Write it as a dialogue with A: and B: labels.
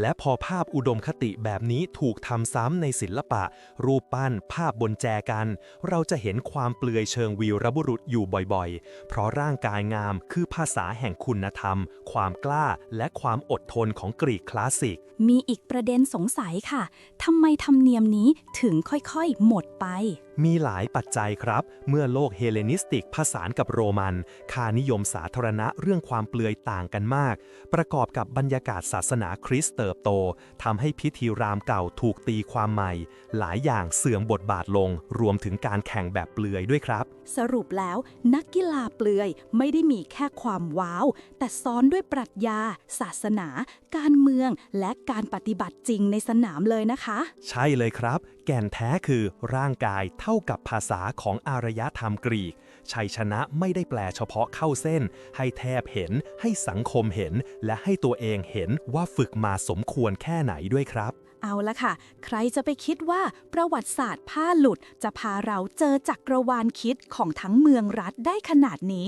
A: และพอภาพอุดมคติแบบนี้ถูกทำซ้ำในศิลปะ รูปปั้น ภาพบนแจกัน เราจะเห็นความเปลือยเชิงวีรบุรุษอยู่บ่อยๆ เพราะร่างกายงามคือภาษาแห่งคุณธรรม ความกล้าและความอดทนของกรีกคลาสสิก
B: มีอีกประเด็นสงสัยค่ะทำไมธรรมเนียมนี้ถึงค่อยๆ หมดไป
A: มีหลายปัจจัยครับ เมื่อโลกเฮเลนิสติกผสานกับโรมัน ค่านิยมสาธารณะเรื่องความเปลือยต่างกันมาก ประกอบกับบรรยากาศศาสนาคริสต์เติบโตทำให้พิธีรามเก่าถูกตีความใหม่ หลายอย่างเสื่อมบทบาทลง รวมถึงการแข่งแบบเปลือยด้วยครับ
B: สรุปแล้วนักกีฬาเปลือยไม่ได้มีแค่ความว้าว แต่ซ้อนด้วยปรัชญา ศาสนา การเมือง และการปฏิบัติจริงในสนามเลยนะคะ
A: ใช่เลยครับ แก่นแท้คือร่างกายเท่ากับภาษาของอารยธรรมกรีก ชัยชนะไม่ได้แปลเฉพาะเข้าเส้น ให้แทบเห็น ให้สังคมเห็น และให้ตัวเองเห็นว่าฝึกมาสมควรแค่ไหนด้วยครับ
B: เอาละค่ะ ใครจะไปคิดว่าประวัติศาสตร์ผ้าหลุดจะพาเราเจอจักรวาลคิดของทั้งเมืองรัฐได้ขนาดนี้